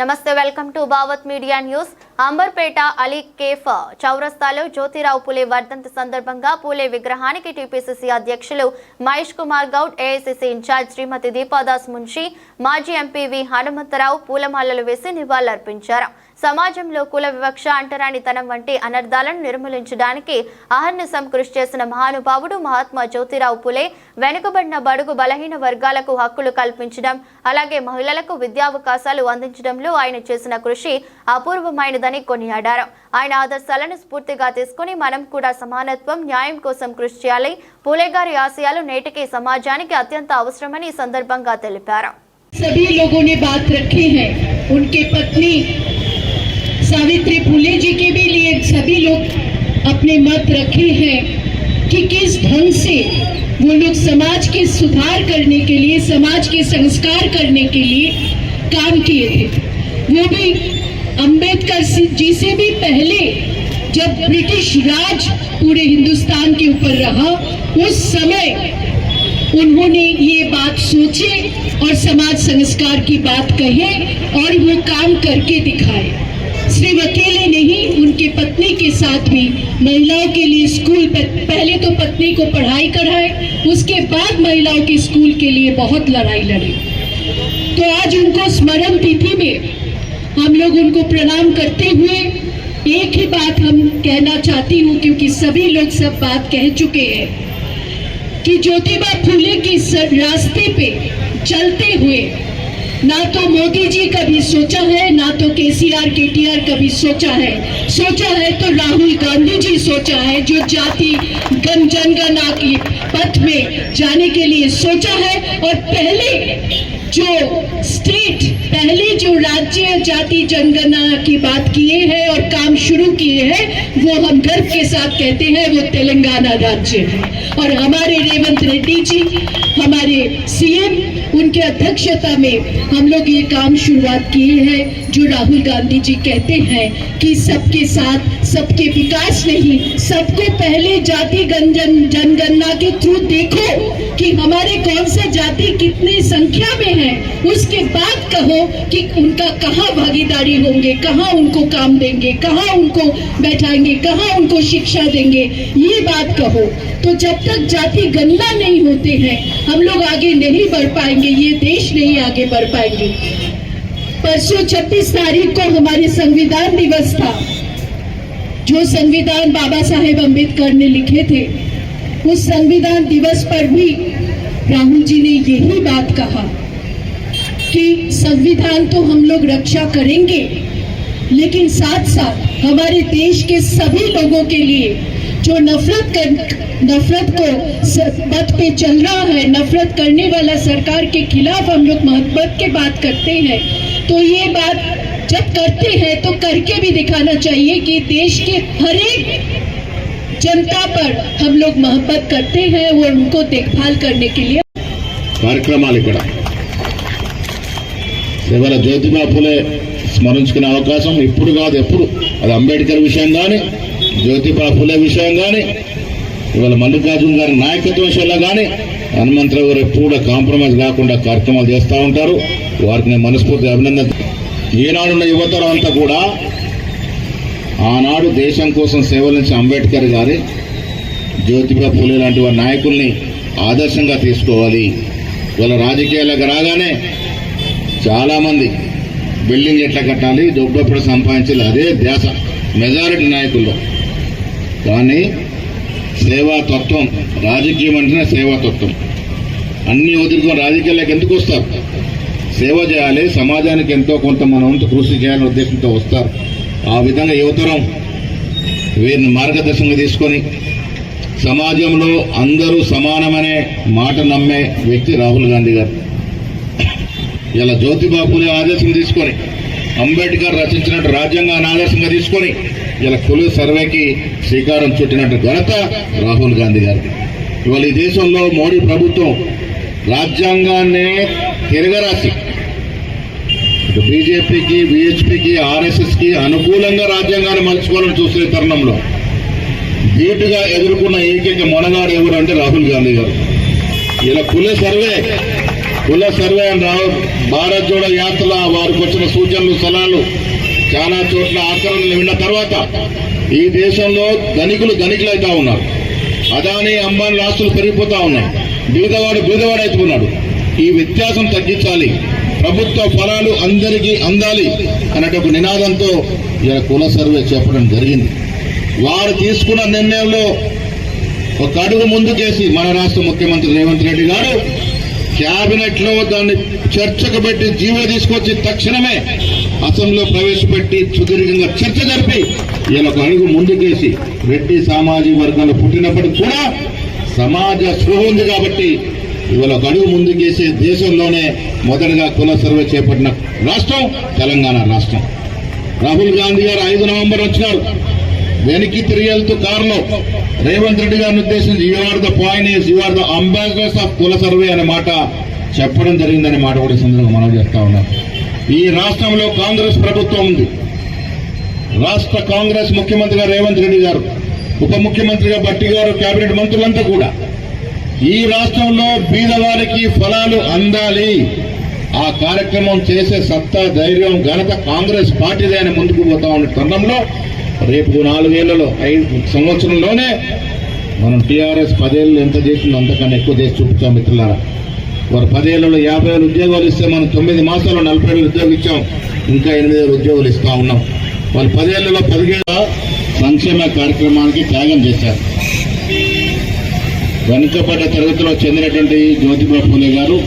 నమస్తే welcome to Bhavat media news. Amberpet Ali cafe చౌరస్తాలో జ్యోతిరావు పూలే వర్ధంతి సందర్భంగా పూలే విగ్రహానికి టీపీసీసీ అధ్యక్షులు Mahesh Kumar Goud AICC in-charge Shrimati Deepa Das Munshi MP V Hanumantharao పూలమాలలు వేసి నివాళులర్పించారు. సమాజంలో కుల వివక్ష అంటరానితనం వంటి అనర్థాలను నిర్మూలించడానికి అహర్నిశం కృషి చేసిన మహానుభావుడు మహాత్మా జ్యోతిరావు పులే వెనుకబడిన బడుగు బలహీన వర్గాలకు హక్కులు కల్పించడం అలాగే మహిళలకు విద్యావకాశాలు అందించడంలో ఆయన చేసిన కృషి అపూర్వమైనదని కొనియాడారు ఆయన ఆదర్శాలను స్ఫూర్తిగా తీసుకుని మనం కూడా సమానత్వం న్యాయం కోసం కృషి చేయాలి పూలే గారి ఆశయాలు నేటికి సమాజానికి అత్యంత అవసరమని ఈ సందర్భంగా తెలిపారు सभी लोगों ने बात रखी है उनके पत्नी सावित्री फुले जी के भी लिए सभी लोग अपने मत रखे हैं कि किस ढंग से वो लोग समाज के सुधार करने के लिए, समाज के संस्कार करने के लिए काम किए थे। वो भी अंबेडकर जी से भी पहले जब ब्रिटिश राज पूरे हिंदुस्तान के ऊपर रहा, उस समय उन्होंने ये बात सोचे और समाज संस्कार की बात कहे और वो काम करके दिखाए। सिर्फ़ अकेले नहीं, उनके पत्नी के साथ भी। महिलाओं के लिए स्कूल पहले तो पत्नी को पढ़ाई कराए, उसके बाद महिलाओं के स्कूल के लिए बहुत लड़ाई लड़ी। तो आज उनको स्मरण तिथि में हम लोग उनको प्रणाम करते हुए एक ही बात हम कहना चाहती हूँ, क्योंकि सभी लोग सब बात कह चुके हैं कि ज्योतिबा फूले की रास्ते पे चलते हुए ना तो मोदी जी कभी सोचा है, ना तो केसीआर, केटीआर कभी सोचा है। सोचा है तो राहुल गांधी जी सोचा है, जो जाति, गण जनगणना की पथ में जाने के लिए सोचा है। और पहले जो स्टेट पहले जो राज्य जाति जनगणना की बात किए हैं और काम शुरू किए हैं, वो हम गर्व के साथ कहते हैं, वो तेलंगाना राज्य है। और हमारे रेवंत रेड्डी जी, हमारे सीएम, उनके अध्यक्षता में हम लोग ये काम शुरुआत किए हैं, जो राहुल गांधी जी कहते हैं कि सबके साथ, सबके विकास नहीं, सबको पहले जाति गण जनगणना के थ्रू देखो कि हमारे कौन से जाति कितनी संख्या में है, उसके बाद कहो कि उनका कहाँ भागीदारी होंगे, कहाँ उनको काम देंगे, कहाँ उनको बैठाएँगे, कहाँ उनको शिक्षा देंगे, ये बात कहो। तो जब तक जाति गणना नहीं होते हैं, हम लोग आगे नहीं बढ़ पाएँगे, ये देश नहीं आगे बढ़ पाएँगे। परसों 26 तारीख को हमारे संविधान दिवस था, जो संविधान बाबा साहेब अंबेडकर ने लिखे थे, उस संविधान दिवस पर भी राहुल जी ने यही बात कहा। कि संविधान तो हम लोग रक्षा करेंगे, लेकिन साथ साथ हमारे देश के सभी लोगों के लिए जो नफरत कर, नफरत को पथ पे चल रहा है, नफरत करने वाला सरकार के खिलाफ हम लोग मोहब्बत के बात करते हैं तो ये बात जब करते हैं तो करके भी दिखाना चाहिए कि देश के हर एक जनता पर हम लोग मोहब्बत करते हैं और उनको देखभाल करने के लिए। कार्यक्रम ఇవాళ జ్యోతిబా ఫులే స్మరించుకునే అవకాశం ఇప్పుడు కాదు ఎప్పుడు? అది అంబేద్కర్ విషయం కానీ జ్యోతిబా ఫులే విషయం కానీ ఇవాళ మల్లికార్జున గారి నాయకత్వ విషయంలో కానీ హనుమంతరావు గారు ఎప్పుడు కాంప్రమైజ్ కాకుండా కార్యక్రమాలు చేస్తూ ఉంటారు. వారికి నేను మనస్ఫూర్తి అభినందన ఈనాడున్న యువతరం అంతా కూడా ఆనాడు దేశం కోసం సేవలించిన అంబేద్కర్ గారి జ్యోతిబా ఫులే లాంటి వారి నాయకుల్ని ఆదర్శంగా తీసుకోవాలి. వాళ్ళ రాజకీయాలకు రాగానే చాలామంది బిల్డింగ్ ఎట్లా కట్టాలి జబ్బప్పుడు సంపాదించాలి అదే ధ్యాస మెజారిటీ నాయకుల్లో. కానీ సేవా తత్వం రాజకీయం అంటేనే సేవాతత్వం అన్ని వదులుకొని రాజకీయాలకు ఎందుకు వస్తారు? సేవ చేయాలి సమాజానికి ఎంతో కొంత మన వంతు కృషి చేయాలనే ఉద్దేశంతో వస్తారు. ఆ విధంగా యువతరం వీరిని మార్గదర్శనంగా తీసుకొని సమాజంలో అందరూ సమానమనే మాట నమ్మే వ్యక్తి రాహుల్ గాంధీ గారు. ఇలా జ్యోతిబాపులే ఆదేశం తీసుకొని అంబేద్కర్ రచించినట్టు రాజ్యాంగాన్ని ఆదర్శంగా తీసుకొని ఇలా కులు సర్వేకి శ్రీకారం చుట్టినట్టు ఘనత రాహుల్ గాంధీ గారికి ఇవాళ ఈ దేశంలో మోడీ ప్రభుత్వం రాజ్యాంగాన్నే తిరగరాసి ఇటు బీజేపీకి బీహెచ్పీకి ఆర్ఎస్ఎస్కి అనుకూలంగా రాజ్యాంగాన్ని మలుచుకోవాలని చూస్తున్న తరుణంలో ధీటుగా ఎదుర్కొన్న ఏకైక మొనగాడు ఎవరు అంటే రాహుల్ గాంధీ గారు. ఇలా కుల సర్వే కుల సర్వే అని రావు భారత్ జోడో యాత్ర వారికి వచ్చిన సూచనలు సలహాలు చాలా చోట్ల ఆక్రమణలు విన్న తర్వాత ఈ దేశంలో ధనికులు ధనికులు అవుతా ఉన్నారు. అదాని అంబానీ ఆస్తులు పెరిగిపోతా ఉన్నాయి. బీదవాడు బీదవాడు అవుతున్నాడు ఈ వ్యత్యాసం తగ్గించాలి. ప్రభుత్వ ఫలాలు అందరికీ అందాలి అనే ఒక నినాదంతో ఇలా కుల సర్వే చెప్పడం జరిగింది. వారు తీసుకున్న నిర్ణయంలో ఒక అడుగు ముందుకేసి మన రాష్ట్ర ముఖ్యమంత్రి రేవంత్ రెడ్డి గారు క్యాబినెట్లో దాన్ని చర్చకు పెట్టి జీవో తీసుకొచ్చి తక్షణమే అసెంబ్లీలో ప్రవేశపెట్టి సుదీర్ఘంగా చర్చ జరిపి ఇలా ఒక అడుగు ముందుకేసి రెడ్డి సామాజిక వర్గాలు పుట్టినప్పటికి కూడా సమాజ స్పృహ ఉంది కాబట్టి ఇవాళ ఒక అడుగు ముందుకేసి దేశంలోనే మొదటగా కుల సర్వే చేపట్టిన రాష్ట్రం తెలంగాణ రాష్ట్రం. రాహుల్ గాంధీ గారు ఐదు నవంబర్ వచ్చినారు. వెనక్కి తిరిగేందుకు కారణం రేవంత్ రెడ్డి గారిని ఉద్దేశించి you are the pioneers you are the ambassadors of కుల సర్వే అనే మాట చెప్పడం జరిగిందనే మాట కూడా సందర్భంగా మనం చేస్తా ఉన్నాం. ఈ రాష్ట్రంలో కాంగ్రెస్ ప్రభుత్వం ఉంది. రాష్ట్ర కాంగ్రెస్ ముఖ్యమంత్రిగా రేవంత్ రెడ్డి గారు ఉప ముఖ్యమంత్రిగా భట్టి గారు కేబినెట్ మంత్రులంతా కూడా ఈ రాష్ట్రంలో బీదవారికి ఫలాలు అందాలి. ఆ కార్యక్రమం చేసే సత్తా ధైర్యం ఘనత కాంగ్రెస్ పార్టీదే అని ముందుకు పోతా ఉన్న తరుణంలో రేపు నాలుగేళ్ళలో ఐదు సంవత్సరంలోనే మనం టీఆర్ఎస్ పదేళ్ళు ఎంత చేసిందో అంతకన్నా ఎక్కువ చేసి చూపించాం మిత్రులారా. వారు పదేళ్ళలో యాభై వేలు ఉద్యోగాలు ఇస్తే మనం తొమ్మిది మాసాల్లో నలభై వేలు ఉద్యోగం ఇచ్చాం. ఇంకా ఎనిమిది వేల ఉద్యోగాలు ఇస్తా ఉన్నాం. వాళ్ళు పదేళ్ళలో పదిహేడు సంక్షేమ కార్యక్రమానికి త్యాగం చేశారు. వెనుకబడ్డ తరగతిలో చెందినటువంటి జ్యోతిబా పూలే గారు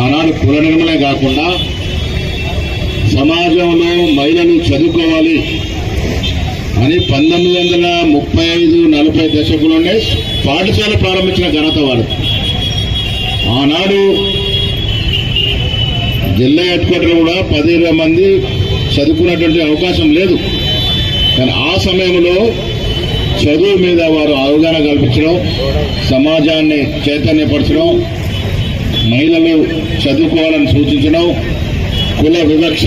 ఆనాడు కుల నిర్మలే కాకుండా సమాజంలో మహిళలు చదువుకోవాలి అని పంతొమ్మిది వందల ముప్పై ఐదు నలభై దశకులోనే పాఠశాల ప్రారంభించిన ఘనత వారు. ఆనాడు జిల్లా హెడ్ క్వార్టర్ కూడా పది ఇరవై మంది చదువుకున్నటువంటి అవకాశం లేదు. కానీ ఆ సమయంలో చదువు మీద వారు అవగాహన కల్పించడం సమాజాన్ని చైతన్యపరచడం మహిళలు చదువుకోవాలని సూచించడం కుల వివక్ష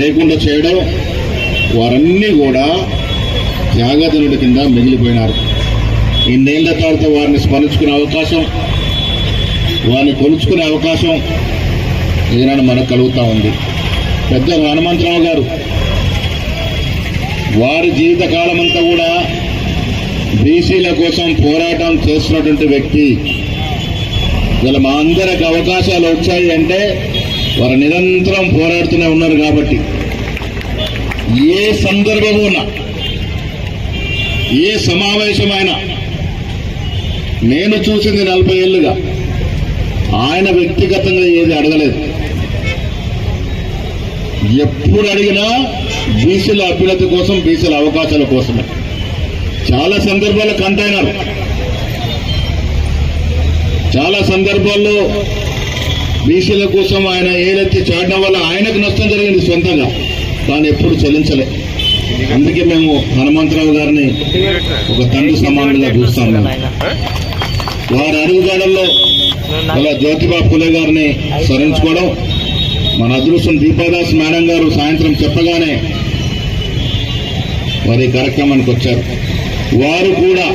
లేకుండా చేయడం వారన్నీ కూడా త్యాగధనుడి కింద మిగిలిపోయినారు. ఇన్నేళ్ళ తర్వాత వారిని స్మరించుకునే అవకాశం వారిని కొలుచుకునే అవకాశం ఈనాడు మనకు కలుగుతూ ఉంది. పెద్ద హనుమంతరావు గారు వారి జీవిత కాలమంతా కూడా బీసీల కోసం పోరాటం చేస్తున్నటువంటి వ్యక్తి. ఇలా మా అందరికి అవకాశాలు వచ్చాయి అంటే వారు నిరంతరం పోరాడుతూనే ఉన్నారు కాబట్టి ఏ సందర్భమున్నా ఏ సమావేశమైనా నేను చూసింది నలభై ఏళ్ళుగా. ఆయన వ్యక్తిగతంగా ఏది అడగలేదు. ఎప్పుడు అడిగినా బీసీల అభ్యున్నతి కోసం బీసీల అవకాశాల కోసమే. చాలా సందర్భాల్లో కంటైనర్. చాలా సందర్భాల్లో బీసీల కోసం ఆయన ఏదైతే చాడడం వల్ల ఆయనకు నష్టం జరిగింది సొంతంగా కానీ ఎప్పుడు చెల్లించలే. అందుకే మేము హనుమంతరావు గారిని ఒక తండ్రి సమానులుగా చూస్తాం మేము వారి అడుగుజాడల్లో అలా జ్యోతిబా పులే గారిని స్మరించుకోవడం మన అదృష్టం. దీపాదాస్ మేడం గారు సాయంత్రం చెప్పగానే వారి కార్యక్రమానికి వచ్చారు. వారు కూడా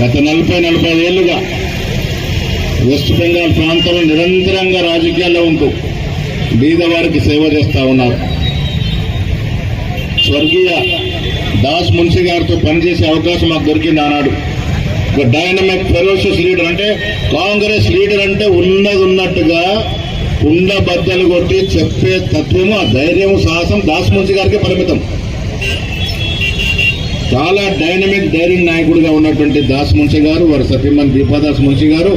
గత నలభై నలభై ఏళ్ళుగా వెస్ట్ బెంగాల్ ప్రాంతంలో నిరంతరంగా రాజకీయాల్లో ఉంటూ బీదవారికి సేవ చేస్తా ఉన్నారు. స్వర్గీయ దాస్ మున్షి గారితో పనిచేసే అవకాశం మాకు దొరికింది ఆనాడు. ఒక డైనమిక్ ఫెరోషియస్ లీడర్ అంటే కాంగ్రెస్ లీడర్ అంటే ఉన్నది ఉన్నట్టుగా ఉండ బద్దలు కొట్టి చెప్పే తత్వము ఆ ధైర్యం సాహసం దాస్ మున్షి గారికి పరిమితం. చాలా డైనమిక్ డైరింగ్ నాయకుడిగా ఉన్నటువంటి దాస్ మున్షి గారు వారి సతీమణి దీపాదాస్ మున్షి గారు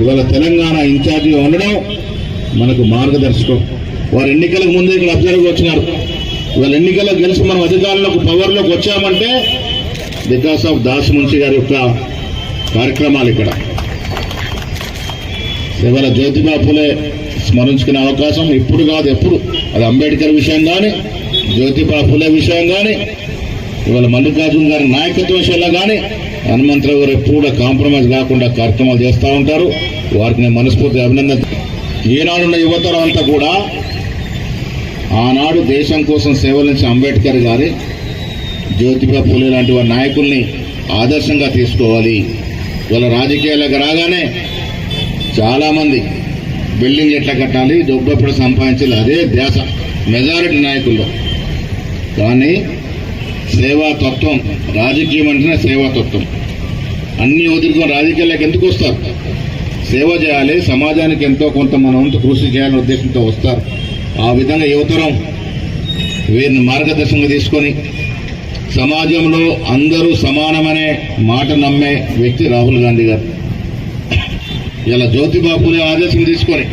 ఇవాళ తెలంగాణ ఇన్ఛార్జిగా ఉండడం మనకు మార్గదర్శకం. వారు ఎన్నికలకు ముందు ఇక్కడ అబ్జర్వ్ వచ్చినారు. ఇవాళ ఎన్నికల్లో గెలిచి మనం అధికారంలోకి పవర్లోకి వచ్చామంటే బికాస్ ఆఫ్ దాస్ మున్షి గారి యొక్క కార్యక్రమాలు ఇక్కడ. ఇవాళ జ్యోతిబా ఫులే స్మరించుకునే అవకాశం ఇప్పుడు కాదు ఎప్పుడు? అది అంబేద్కర్ విషయం కానీ జ్యోతిబా ఫులే విషయం కానీ ఇవాళ మల్లికార్జున గారి నాయకత్వ విషయంలో కానీ హనుమంతరావు గారు ఎప్పుడు కూడా కాంప్రమైజ్ కాకుండా కార్యక్రమాలు చేస్తూ ఉంటారు. వారికి నేను అభినందన ఈనాడున్న యువతరం అంతా కూడా ఆనాడు దేశం కోసం సేవలించిన అంబేద్కర్ గారి జ్యోతిబా ఫులే లాంటి వారి నాయకుల్ని ఆదర్శంగా తీసుకోవాలి. వాళ్ళ రాజకీయాలకు రాగానే చాలామంది బిల్డింగ్ ఎట్లా కట్టాలి డబ్బు సంపాదించాలి అదే ధ్యాస మెజారిటీ నాయకుల్లో. కానీ సేవా తత్వం రాజకీయం అంటేనే సేవాతత్వం అన్ని వదులుకొని రాజకీయాలకు ఎందుకు వస్తారు? సేవ చేయాలి సమాజానికి ఎంతో కొంత మన వంతు కృషి చేయాలనే ఉద్దేశంతో వస్తారు. ఆ విధంగా యువతరం వీరిని మార్గదర్శనంగా తీసుకొని సమాజంలో అందరూ సమానమనే మాట నమ్మే వ్యక్తి రాహుల్ గాంధీ గారు. ఇలా జ్యోతిబాపుని ఆదేశం తీసుకొని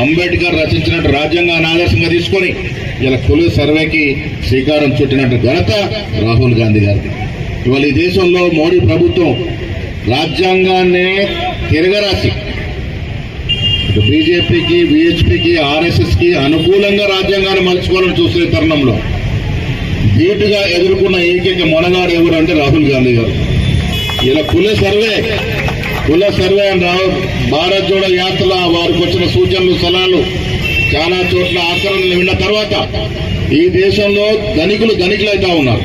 అంబేద్కర్ రచించినట్టు రాజ్యాంగాన్ని ఆదర్శంగా తీసుకొని ఇలా కులు సర్వేకి శ్రీకారం చుట్టినట్టు ఘనత రాహుల్ గాంధీ గారికి ఇవాళ ఈ దేశంలో మోడీ ప్రభుత్వం రాజ్యాంగాన్నే తిరగరాసి బీజేపీకి బీహెచ్పీకి ఆర్ఎస్ఎస్కి అనుకూలంగా రాజ్యాంగాన్ని మలుచుకోవాలని చూస్తున్న తరుణంలో ధీటుగా ఎదుర్కొన్న ఏకైక మొనగాడు ఎవరు అంటే రాహుల్ గాంధీ గారు. ఇలా కుల సర్వే కుల సర్వే అని రావు భారత్ జోడ యాత్ర వారికి వచ్చిన సూచనలు సలహాలు చాలా చోట్ల ఆచరణలు విన్న తర్వాత ఈ దేశంలో ధనికులు ధనికులైతా ఉన్నారు.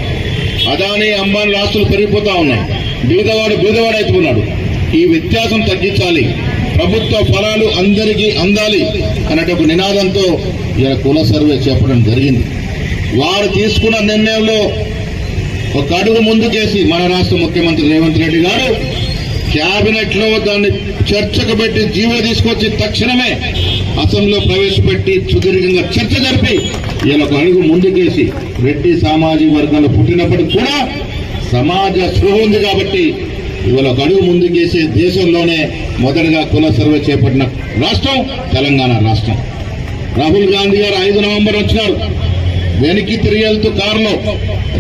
అదాని అంబానీ రాష్ట్రాలు పెరిగిపోతా ఉన్నాయి. బీదవాడు బీదవాడు అవుతున్నాడు ఈ వ్యత్యాసం తగ్గించాలి. ప్రభుత్వ ఫలాలు అందరికీ అందాలి అనే ఒక నినాదంతో ఇలా కుల సర్వే చెప్పడం జరిగింది. వారు తీసుకున్న నిర్ణయంలో ఒక అడుగు ముందుకేసి మన రాష్ట్ర ముఖ్యమంత్రి రేవంత్ రెడ్డి గారు క్యాబినెట్లో దాన్ని చర్చకు పెట్టి జీవో తీసుకొచ్చి తక్షణమే అసెంబ్లీలో ప్రవేశపెట్టి సుదీర్ఘంగా చర్చ జరిపి ఈయన ఒక అడుగు ముందుకేసి రెడ్డి సామాజిక వర్గాలు పుట్టినప్పటికి కూడా సమాజ స్పృహ ఉంది కాబట్టి ఇవాళ ఒక అడుగు ముందుకేసి దేశంలోనే మొదటగా కుల సర్వే చేపట్టిన రాష్ట్రం తెలంగాణ రాష్ట్రం. రాహుల్ గాంధీ గారు ఐదు నవంబర్ వచ్చినారు. వెనక్కి తిరిగి కారులో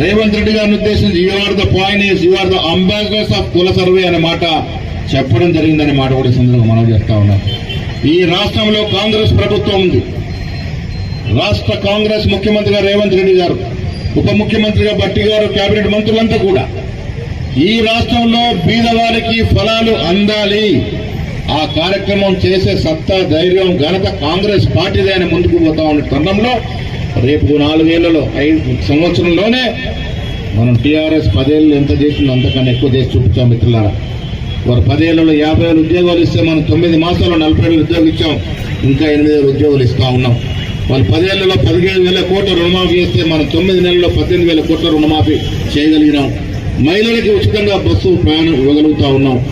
రేవంత్ రెడ్డి గారిని ఉద్దేశించి you are the point you are the ambassadors of కుల సర్వే అనే మాట చెప్పడం జరిగిందనే మాట కూడా సందర్భంగా మనం చేస్తా ఉన్నాం. ఈ రాష్ట్రంలో కాంగ్రెస్ ప్రభుత్వం ఉంది. రాష్ట్ర కాంగ్రెస్ ముఖ్యమంత్రిగా రేవంత్ రెడ్డి గారు ఉప ముఖ్యమంత్రిగా భట్టి గారు కేబినెట్ మంత్రులంతా కూడా ఈ రాష్ట్రంలో బీదవారికి ఫలాలు అందాలి. ఆ కార్యక్రమం చేసే సత్తా ధైర్యం ఘనత కాంగ్రెస్ పార్టీదే అని ముందుకు పోతా ఉన్న తరుణంలో రేపు నాలుగేళ్ళలో ఐదు సంవత్సరంలోనే మనం టీఆర్ఎస్ పదేళ్ళు ఎంత చేసిందో అంతకన్నా ఎక్కువ చేసి చూపించాం మిత్రులారా. వారు పదేళ్ళలో యాభై వేలు ఉద్యోగాలు ఇస్తే మనం తొమ్మిది మాసాల్లో నలభై వేలు ఉద్యోగం ఇచ్చాం. ఇంకా ఎనిమిది వేల ఉద్యోగాలు ఇస్తా ఉన్నాం. వాళ్ళు పదేళ్ళలో పదిహేడు వేల కోట్ల రుణమాఫీ చేస్తే మనం తొమ్మిది నెలల్లో పద్దెనిమిది వేల కోట్ల రుణమాఫీ చేయగలిగినాం. మహిళలకి ఉచితంగా బస్సు ప్రయాణం ఇవ్వగలుగుతా ఉన్నాం.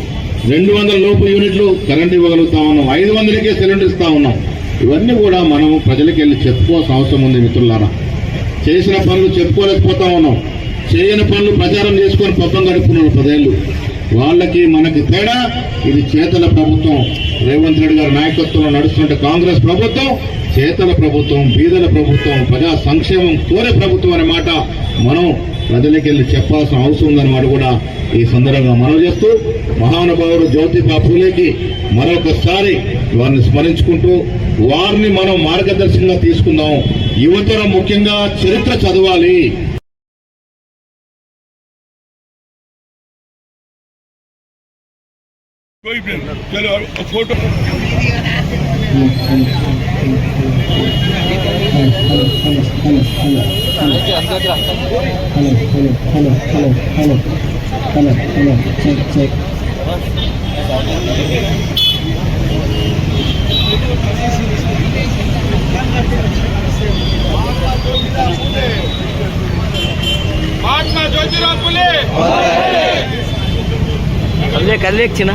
రెండు వందల లోపు యూనిట్లు కరెంట్ ఇవ్వగలుగుతా ఉన్నాం. ఐదు వందలకే సిలిండర్ ఇస్తా ఉన్నాం. ఇవన్నీ కూడా మనం ప్రజలకు వెళ్ళి చెప్పుకోవాల్సిన అవసరం ఉంది మిత్రులారా. చేసిన పనులు చెప్పుకోలేకపోతా ఉన్నాం. చేయని పనులు ప్రచారం చేసుకొని పబ్బం గడుపుకున్నాడు పదేళ్ళు. వాళ్ళకి మనకి తేడా ఇది చేతల ప్రభుత్వం. రేవంత్ రెడ్డి గారి నాయకత్వంలో నడుస్తున్న కాంగ్రెస్ ప్రభుత్వం చేతల ప్రభుత్వం బీదల ప్రభుత్వం ప్రజా సంక్షేమం కోరే ప్రభుత్వం అనే మాట మనం ప్రజలకి వెళ్ళి చెప్పాల్సిన అవసరం ఉందన్నమాట కూడా ఈ సందర్భంగా మనం చేస్తూ మహానుభావుడు జ్యోతిబా పూలేకి మరొకసారి వారిని స్మరించుకుంటూ వారిని మనం మార్గదర్శకంగా తీసుకుందాం. యువతరం ముఖ్యంగా చరిత్ర చదవాలి. কইবেন চলো ফটো মহাত্মা জ্যোতিরাম ফুলে కదిలే కదిలేచ్చిన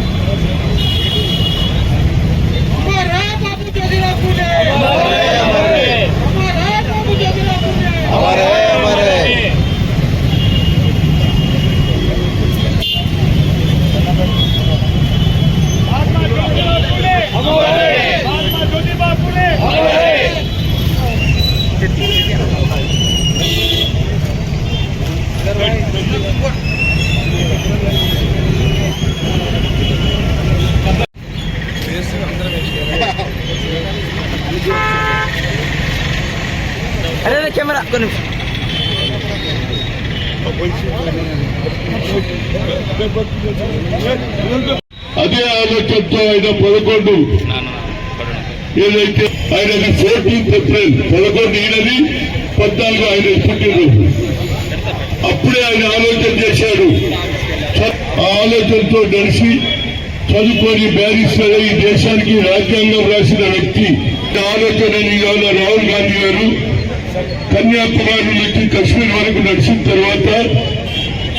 అరే కెమెరా కొన్ని అదే ఆలోచనతో ఆయన పదకొండు. ఏదైతే ఆయన ఫోర్టీన్త్ ఏప్రిల్ పదకొండు ఈయనది పద్నాలుగు ఆయన పుట్టినరోజు అప్పుడే ఆయన ఆలోచన చేశాడు. ఆలోచనతో నడిచి చదువుకొని బ్యారిస్టర్ ఈ దేశానికి రాజ్యాంగం రాసిన వ్యక్తి. ఆలోచన రాహుల్ గాంధీ గారు కన్యాకుమారి నుంచి కశ్మీర్ వరకు నడిచిన తర్వాత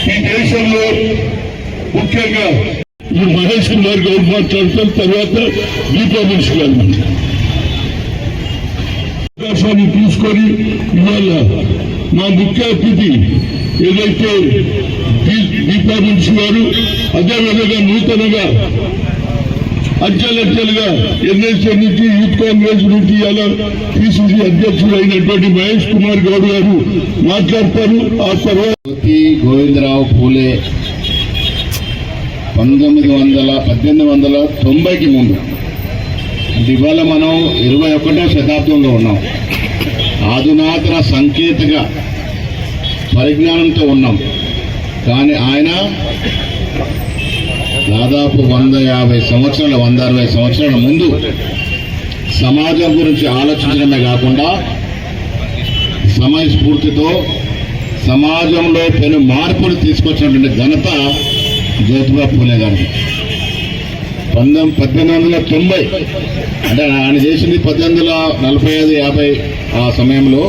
ఈ దేశంలో ముఖ్యంగా ఈ మహేష్ కుమార్ గౌడ్ మాట్లాడతారు తర్వాత దీపా మనిషి గారు అవకాశాన్ని తీసుకొని ఇవాళ మా ముఖ్య అతిథి ఏదైతే దీపా మనిషి గారు అదేవిధంగా నూతనంగా అచ్చలచ్చలుగా ఎన్ఎస్ఏ నుంచి యూత్ కాంగ్రెస్ నుంచి అలా పిసిసి అధ్యక్షుడు అయినటువంటి మహేష్ కుమార్ గౌడ్ గారు మాట్లాడతారు. ఆ తర్వాత గోవిందరావు పూలే పంతొమ్మిది వందల పద్దెనిమిది వందల తొంభైకి ముందు. అంటే ఇవాళ మనం ఇరవై ఒకటో శతాబ్దంలో ఉన్నాం. ఆధునాతన సంకేతిక పరిజ్ఞానంతో ఉన్నాం. కానీ ఆయన దాదాపు వంద యాభై సంవత్సరాల వంద అరవై సంవత్సరాల ముందు సమాజం గురించి ఆలోచించడమే కాకుండా సమయస్ఫూర్తితో సమాజంలో పెను మార్పులు తీసుకొచ్చినటువంటి ఘనత జ్యోతిబా పూలే గారిది. పంతొమ్మిది పద్దెనిమిది వందల తొంభై అంటే ఆయన చేసింది పద్దెనిమిది వందల నలభై ఐదు యాభై ఆ సమయంలో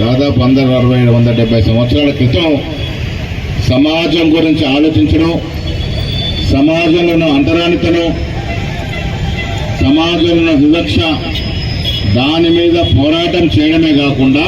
దాదాపు వంద అరవై వంద డెబ్బై సంవత్సరాల క్రితం సమాజం గురించి ఆలోచించడం సమాజంలో ఉన్న అంతరానితనం సమాజంలో ఉన్న వివక్ష దాని మీద పోరాటం చేయడమే కాకుండా